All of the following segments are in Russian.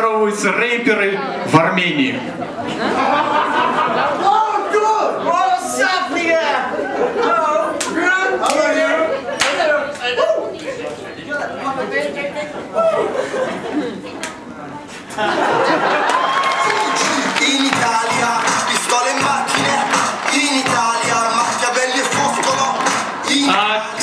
здороваются рэперы в Армении? Oh, good. What's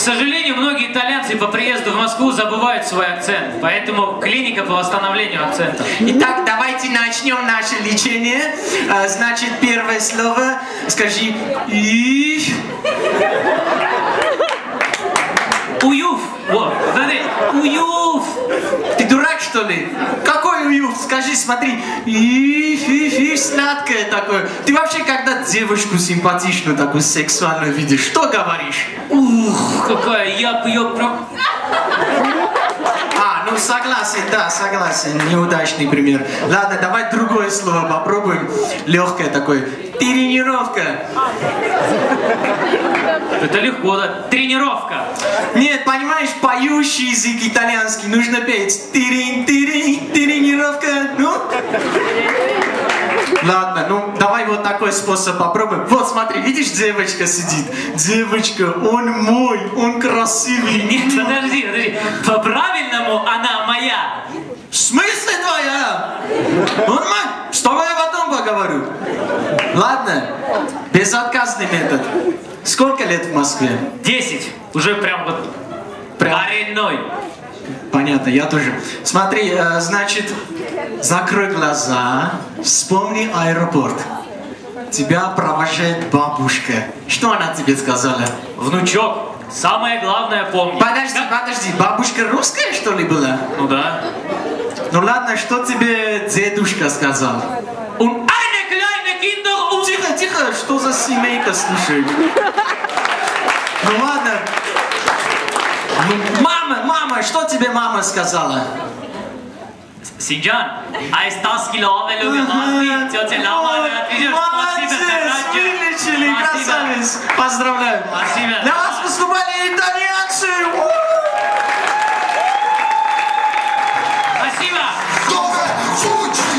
сожалению, многие итальянцы по приезду в Москву забывают свой акцент, поэтому клиника по восстановлению акцента. Итак, давайте начнем наше лечение. А, Значит, первое слово, скажи «и». Уюф! Вот, смотри, уюф! Ты дурак, что ли? Какой уют? Скажи, смотри, и, и, и, сладкое такое. Ты вообще, когда девушку симпатичную, такую сексуальную видишь, что говоришь? Ух, какая я ее прям... А, ну согласен, да, согласен. Неудачный пример. Ладно, давай другое слово попробуем. Легкое такое. Тренировка. Это легко, да? Тренировка. Нет, понимаешь, поющий язык итальянский. Нужно петь. Тирин, тирин, тренировка. Ну? Ладно, ну давай вот такой способ попробуем. Вот смотри, видишь, девочка сидит. Девочка, он мой, он красивый. Нет, подожди, подожди. По-правильному она моя. В смысле твоя? Нормально? С тобой я потом поговорю. Ладно, безотказный метод. Сколько лет в Москве? Десять. Уже прям вот Прям. коренной. Понятно, я тоже. Смотри, э, значит, закрой глаза, вспомни аэропорт. Тебя провожает бабушка. Что она тебе сказала? Внучок, самое главное помни. Подожди, подожди, бабушка русская, что ли, была? Ну да. Ну ладно, что тебе дедушка сказал? Und... Тихо, тихо, что за семейка, слушай? Ну ладно. Ну, мама, мама, что тебе мама сказала? Sincan, а из kilo ve lo que вылечили, красавец. Поздравляю. Спасибо. Для вас выступали итальянцы. Спасибо. Добрый